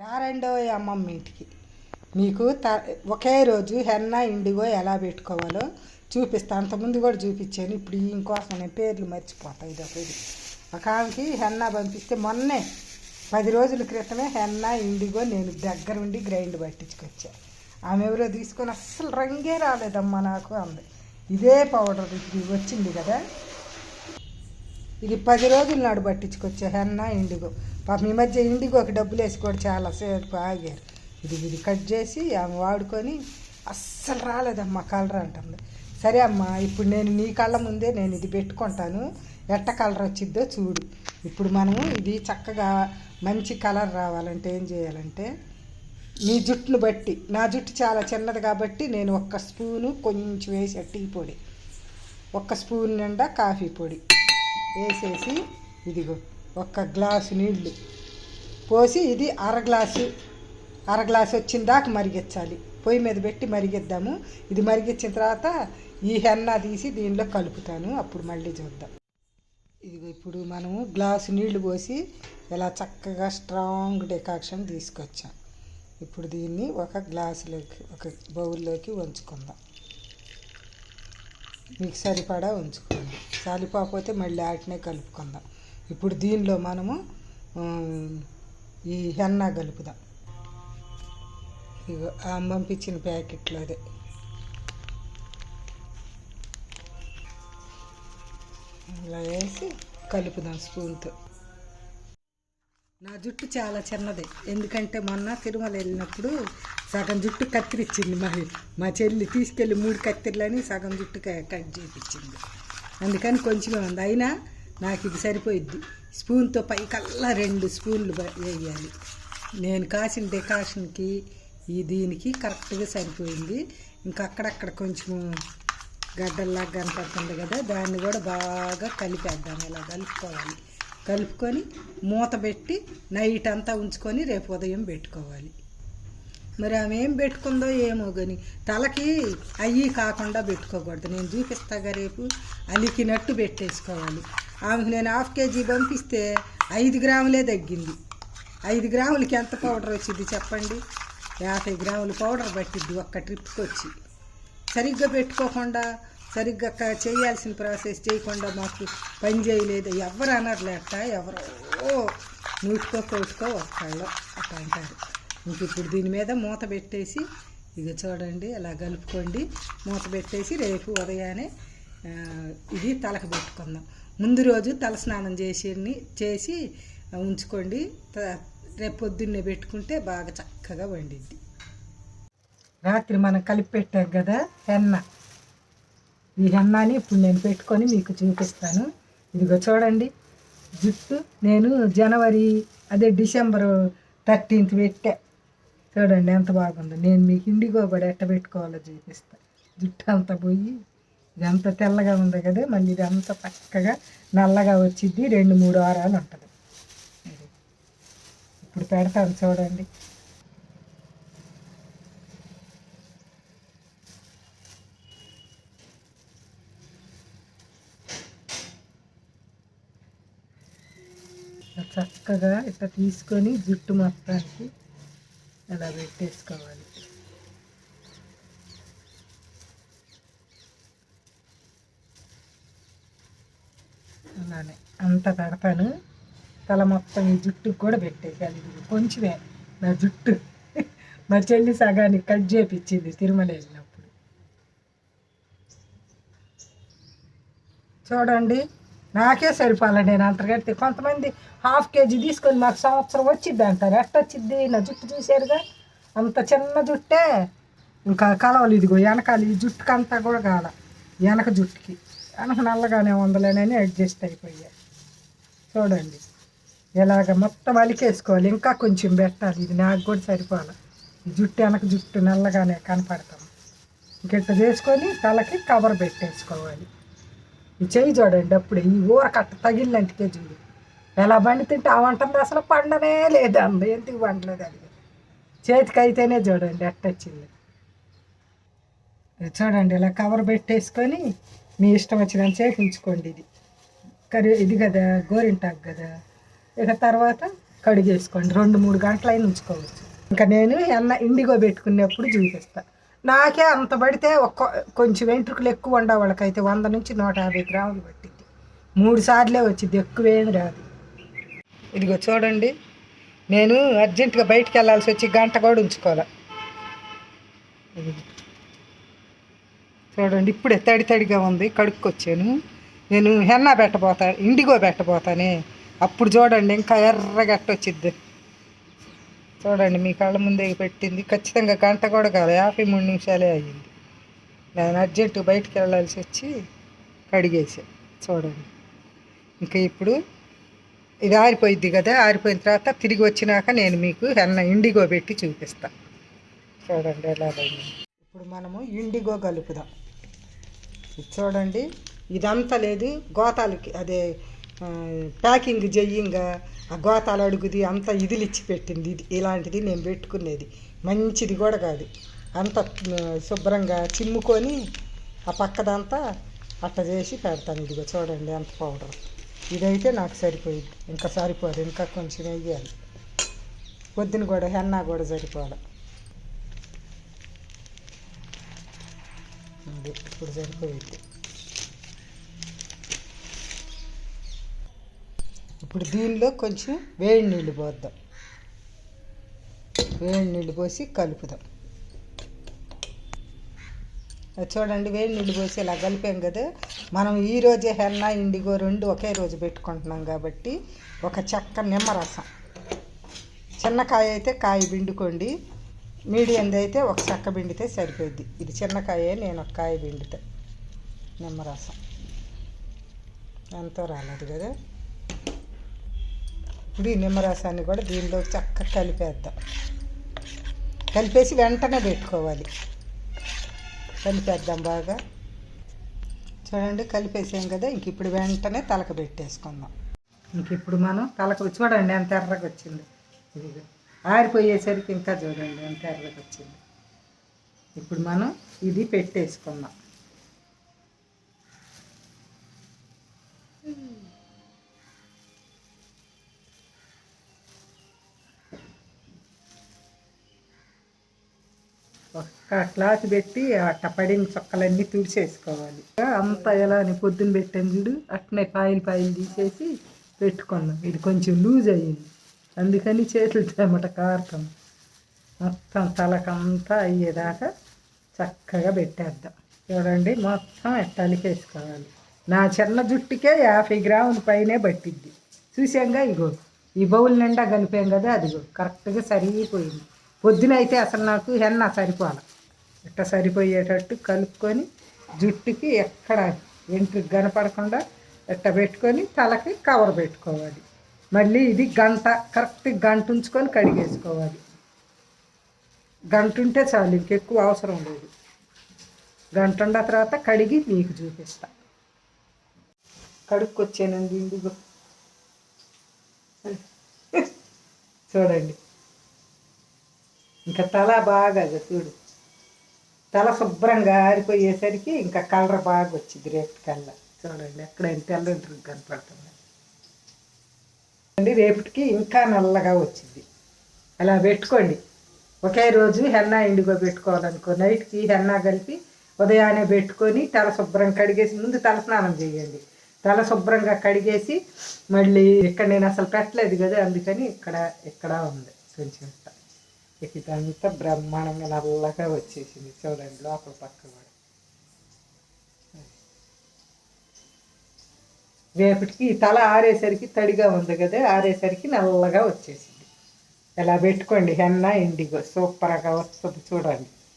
రారండోయ్ అమ్మమ్మ ఇంటికి. మీకు త ఒకే రోజు హెన్న ఇండిగో ఎలా పెట్టుకోవాలో చూపిస్తాను అంతకుముందు కూడా చూపించాను. ఇప్పుడు ఇంకోసం నేను పేర్లు మర్చిపోతాను ఇది ఒకటి ఒక ఆమెకి హెన్న పంపిస్తే మొన్నే పది రోజుల క్రితమే హెన్న ఇండిగో నేను దగ్గరుండి గ్రైండ్ పట్టించుకొచ్చా. ఆమె ఎవరో తీసుకొని అస్సలు రంగే రాలేదమ్మా నాకు అంది. ఇదే పౌడర్ ఇది వచ్చింది కదా. ఇది పది రోజుల నాడు పట్టించుకొచ్చా హెన్న ఇండిగో. పాపం ఈ మధ్య ఇండిగోకి డబ్బులు వేసి కూడా చాలా సేపు ఆగారు ఇది ఇది కట్ చేసి ఆమె వాడుకొని అస్సలు రాలేదమ్మా కలర్ అంటుంది. సరే అమ్మా ఇప్పుడు నేను నీ కళ్ళ ముందే నేను ఇది పెట్టుకుంటాను. ఎట్ట కలర్ వచ్చిద్దో చూడు. ఇప్పుడు మనము ఇది చక్కగా మంచి కలర్ రావాలంటే ఏం చేయాలంటే నీ జుట్టును బట్టి నా జుట్టు చాలా చిన్నది కాబట్టి నేను ఒక్క స్పూను కొంచెం వేసే టీ పొడి ఒక్క స్పూన్ నిండా కాఫీ పొడి వేసేసి ఇదిగో ఒక్క గ్లాసు నీళ్ళు పోసి ఇది అర గ్లాసు అర గ్లాసు వచ్చిన దాకా మరిగించాలి పొయ్యి మీద పెట్టి మరిగిద్దాము. ఇది మరిగించిన తర్వాత ఈ హెన్న తీసి దీనిలో కలుపుతాను. అప్పుడు మళ్ళీ చూద్దాం. ఇది ఇప్పుడు మనము గ్లాసు నీళ్ళు పోసి ఇలా చక్కగా స్ట్రాంగ్ డెకాక్షన్ తీసుకొచ్చాం. ఇప్పుడు దీన్ని ఒక గ్లాసులోకి ఒక బౌల్లోకి ఉంచుకుందాం. మీకు సరిపడా ఉంచుకోండి. సరిపోకపోతే మళ్ళీ వాటినే కలుపుకుందాం. ఇప్పుడు దీనిలో మనము ఈ హెన్న కలుపుదాం. ఇగో పంపించిన ప్యాకెట్లో అదే. ఇలా వేసి కలుపుదాం స్పూన్తో. నా జుట్టు చాలా చిన్నది. ఎందుకంటే మొన్న తిరుమల వెళ్ళినప్పుడు సగం జుట్టు కత్తిరించింది మరి మా చెల్లి తీసుకెళ్ళి మూడు కత్తిరలని సగం జుట్టు క- కట్ చేయించింది అందుకని కొంచెమే ఉంది. అయినా నాకు ఇది సరిపోయిద్ది. స్పూన్తో పైకల్లా రెండు స్పూన్లు వేయాలి. నేను కాసిన డెకాషన్కి ఈ దీనికి కరెక్ట్గా సరిపోయింది. ఇంకా అక్కడక్కడ కొంచెం గడ్డల్లాగా కనపడుతుంది కదా దాన్ని కూడా బాగా కలిపేద్దాం. ఇలా కలుపుకోవాలి. కలుపుకొని మూత పెట్టి నైట్ అంతా ఉంచుకొని రేపు ఉదయం పెట్టుకోవాలి. మరి ఆమె ఏం పెట్టుకుందో ఏమో కానీ తలకి అయ్యి కాకుండా పెట్టుకోకూడదు. నేను చూపిస్తాగా రేపు అలికినట్టు పెట్టేసుకోవాలి. ఆమెకు నేను హాఫ్ కేజీ పంపిస్తే ఐదు గ్రాములే తగ్గింది. ఐదు గ్రాములకి ఎంత పౌడర్ వచ్చింది చెప్పండి? యాభై గ్రాముల పౌడర్ పట్టిద్ది ఒక్క ట్రిప్కి వచ్చి. సరిగ్గా పెట్టుకోకుండా సరిగ్గా క- చేయాల్సిన ప్రాసెస్ చేయకుండా మాకు పని చేయలేదు. ఎవరు అనర్లేట ఎవరో నూటికో కోటికో ఒక్కళ్ళు అట్లా అంటారు. ఇంక ఇప్పుడు దీని మీద మూత పెట్టేసి ఇక చూడండి అలా కలుపుకోండి. మూత పెట్టేసి రేపు ఉదయాన్నే ఇది తలకు పెట్టుకుందాం. ముందు రోజు తలస్నానం చేసి చేసి ఉంచుకోండి. రేపు పొద్దున్నే పెట్టుకుంటే బాగా చక్కగా వండిద్ది. రాత్రి మనం కలిపి పెట్టాం కదా హెన్న. ఈ హెన్నాని ఇప్పుడు నేను పెట్టుకొని మీకు చూపిస్తాను. ఇదిగో చూడండి. జుట్టు నేను జనవరి అదే డిసెంబర్ థర్టీన్త్ పెట్టా. చూడండి ఎంత బాగుందో. నేను మీకు ఇండిగో కూడా ఎట్ట పెట్టుకోవాలో చూపిస్తాను జుట్టు అంతా పోయి ఇదంతా తెల్లగా ఉంది కదా మళ్ళీ ఇదంతా చక్కగా నల్లగా వచ్చిద్ది రెండు మూడు వారాలు ఉంటుంది. ఇప్పుడు పెడతాను చూడండి. చక్కగా ఇట్లా తీసుకొని జుట్టు మొత్తానికి అలా పెట్టేసుకోవాలి. అంత పెడతాను. తల మొత్తం ఈ జుట్టుకు కూడా పెట్టేయాలి ఇది కొంచెమే నా జుట్టు. మా చెల్లి సగానికి కట్ చేపించింది తిరుమల వెళ్ళినప్పుడు చూడండి నాకే సరిపోలే నేను అంత కడితే. కొంతమంది హాఫ్ కేజీ తీసుకొని మాకు సంవత్సరం వచ్చిద్ది అంటారు. ఎట్ట వచ్చిద్ది? నా జుట్టు చూసారుగా అంత చిన్న జుట్టే. ఇంకా కలవలు ఇదిగో వెనకాల ఈ జుట్టుకంతా కూడా కాల. వెనక జుట్టుకి. వెనక నల్లగానే ఉందలేనని అడ్జస్ట్ అయిపోయాయి చూడండి. ఇలాగ మొత్తం అలికేసుకోవాలి. ఇంకా కొంచెం పెట్టాలి. ఇది నాకు కూడా సరిపోవాలి జుట్టు వెనక జుట్టు నల్లగానే కనపడతాం. ఇంకెట్ట చేసుకొని తలకి కవర్ పెట్టేసుకోవాలి. ఈ చెయ్యి చూడండి అప్పుడు ఈ ఊర కట్ట తగిలినంటికే చూడు. ఎలా బండి తింటే ఆ వంటది అసలు పండనే లేదు అంద ఎందుకు పండలేదు అది? చేతికి అయితేనే చూడండి ఎట్టొచ్చింది చూడండి ఇలా కవర్ పెట్టేసుకొని మీ ఇష్టం వచ్చిన చేపించుకోండి ఇది. కర్రీ ఇది కదా గోరింటాకు కదా. ఇక తర్వాత కడిగేసుకోండి రెండు మూడు గంటలైన ఉంచుకోవచ్చు. ఇంకా నేను ఎన్న ఇండిగో పెట్టుకునేప్పుడు చూపిస్తా. నాకే అంత పడితే ఒక్క కొంచెం వెంట్రుకలు ఎక్కువ ఉండే వాళ్ళకైతే. వంద నుంచి నూట యాభై గ్రాములు పట్టింది మూడు సార్లే వచ్చింది ఎక్కువేమి రాదు. ఇదిగో చూడండి. నేను అర్జెంటుగా బయటికి వెళ్ళాల్సి వచ్చి గంట కూడా ఉంచుకోవాలి. చూడండి ఇప్పుడే తడి తడిగా ఉంది. కడుక్కొచ్చాను. నేను హెన్నా పెట్టబోతా ఇండిగో పెట్టబోతానే. అప్పుడు చూడండి ఇంకా ఎర్రగట్ట వచ్చిద్ది. చూడండి మీ కళ్ళ ముందే పెట్టింది. ఖచ్చితంగా గంట కూడా కాదు యాభై మూడు నిమిషాలే అయ్యింది. నేను అర్జెంటు బయటికి వెళ్ళాల్సి వచ్చి కడిగేసా. చూడండి. ఇంకా ఇప్పుడు ఇది ఆరిపోయిద్ది కదా ఆరిపోయిన తర్వాత తిరిగి వచ్చినాక నేను మీకు హెన్న ఇండిగో పెట్టి చూపిస్తా. చూడండి ఎలాగైంది ఇప్పుడు మనము ఇండిగో కలుపుదాం. ఇది చూడండి. ఇదంతా లేదు. గోతాలకి అదే ప్యాకింగ్ చెయ్యంగా ఆ గోతాలు అడుగుది అంతా ఇదిలిచ్చి పెట్టింది. ఇది ఇలాంటిది నేను పెట్టుకునేది. మంచిది కూడా కాదు. అంత శుభ్రంగా చిమ్ముకొని ఆ పక్కదంతా అట్ట చేసి పెడతాను. ఇదిగో చూడండి ఎంత పౌడర్. ఇదైతే నాకు సరిపోయింది. ఇంకా సరిపోదు. ఇంకా కొంచెం వేయాలి పొద్దున కూడా హెన్నా కూడా సరిపోవాలి అది ఇప్పుడు సరిపోయింది. ఇప్పుడు దీనిలో కొంచెం వేడి నీళ్ళు పోద్దాం. వేడి నీళ్ళు పోసి కలుపుదాం. అది చూడండి వేడి నీళ్ళు పోసి ఇలా కలిపాం కదా. మనం ఈరోజే హెన్నా ఇండిగో రెండు ఒకే రోజు పెట్టుకుంటున్నాం కాబట్టి ఒక చెక్క నిమ్మరసం. చిన్న కాయ అయితే కాయ పిండుకోండి. మీడియంది అయితే ఒక చెక్క పిండితే సరిపోద్ది. ఇది చిన్నకాయ నేను ఒక కాయ పిండితే నిమ్మరసం. ఎంతో రాలేదు కదా. ఇప్పుడు ఈ నిమ్మరసాన్ని కూడా దీనిలో చక్కగా కలిపేద్దాం. కలిపేసి వెంటనే పెట్టుకోవాలి. కలిపేద్దాం బాగా. చూడండి కలిపేసాం కదా ఇంక ఇప్పుడు వెంటనే తలక పెట్టేసుకుందాం. ఇంక ఇప్పుడు మనం తలకు చూడండి ఎంత ఎర్రగా వచ్చింది. ఇదిగో ఆరిపోయేసరికి ఇంకా చూడండి ఎంత ఎర్రగా వచ్చింది. ఇప్పుడు మనం ఇది పెట్టేసుకుందాం. ఒక్క క్లాత్ పెట్టి అట్ట పడిన చొక్కలన్నీ తుడిచేసుకోవాలి. అంతా ఎలా అని పొద్దున్న పెట్టాను చూడు అట్నే పాయిల్ పాయిల్ తీసేసి పెట్టుకున్నాం. ఇది కొంచెం లూజ్ అయ్యింది. అందుకని చేతులు చెమట కారుతాం మొత్తం తలకంతా అయ్యేదాకా చక్కగా పెట్టేద్దాం. చూడండి మొత్తం ఎట్టలికేసుకోవాలి నా చిన్న జుట్టుకే యాభై గ్రాముల పైనే పట్టిద్ది. చూసాంగా ఇగో ఈ బౌల్ నిండా కలిపాం కదా అదిగో కరెక్ట్గా సరిగిపోయింది. పొద్దున అయితే అసలు నాకు హెన్న సరిపోవాలి ఇట్ట సరిపోయేటట్టు కలుపుకొని జుట్టుకి ఎక్కడ వెంట్రుకి కనపడకుండా ఇట్ట పెట్టుకొని తలకి కవర్ పెట్టుకోవాలి. మళ్ళీ ఇది గంట కరెక్ట్ గంట ఉంచుకొని కడిగేసుకోవాలి. గంట ఉంటే చాలు ఇంకెక్కువ అవసరం లేదు. గంట ఉన్న తర్వాత కడిగి మీకు చూపిస్తా. కడుక్కొచ్చానండి ఇందుకు చూడండి. ఇంకా తల బాగా చూడు. తల శుభ్రంగా ఆరిపోయేసరికి ఇంకా కలర్ బాగా వచ్చింది రేపు కల్లా చూడండి ఎక్కడైనా తెల్లంటి కనపడుతుంది. అండి రేపటికి ఇంకా నల్లగా వచ్చింది. అలా పెట్టుకోండి. ఒకే రోజు హెన్నా ఇండిగో పెట్టుకోవాలనుకో నైట్కి హెన్నా కలిపి ఉదయాన్నే పెట్టుకొని తల శుభ్రం కడిగేసి ముందు తల స్నానం చేయండి. తల శుభ్రంగా కడిగేసి మళ్ళీ ఇక్కడ నేను అసలు పెట్టలేదు కదా అందుకని ఇక్కడ ఇక్కడ ఉంది కొంచెం. ఇక ఇదంతా బ్రహ్మాండంగా నల్లగా వచ్చేసింది. చూడండి లోపల పక్క కూడా. రేపటికి తల ఆరేసరికి తడిగా ఉంది కదా ఆరేసరికి నల్లగా వచ్చేసింది. ఇలా పెట్టుకోండి హెన్న ఇండిగో. సూపర్గా వస్తుంది చూడండి.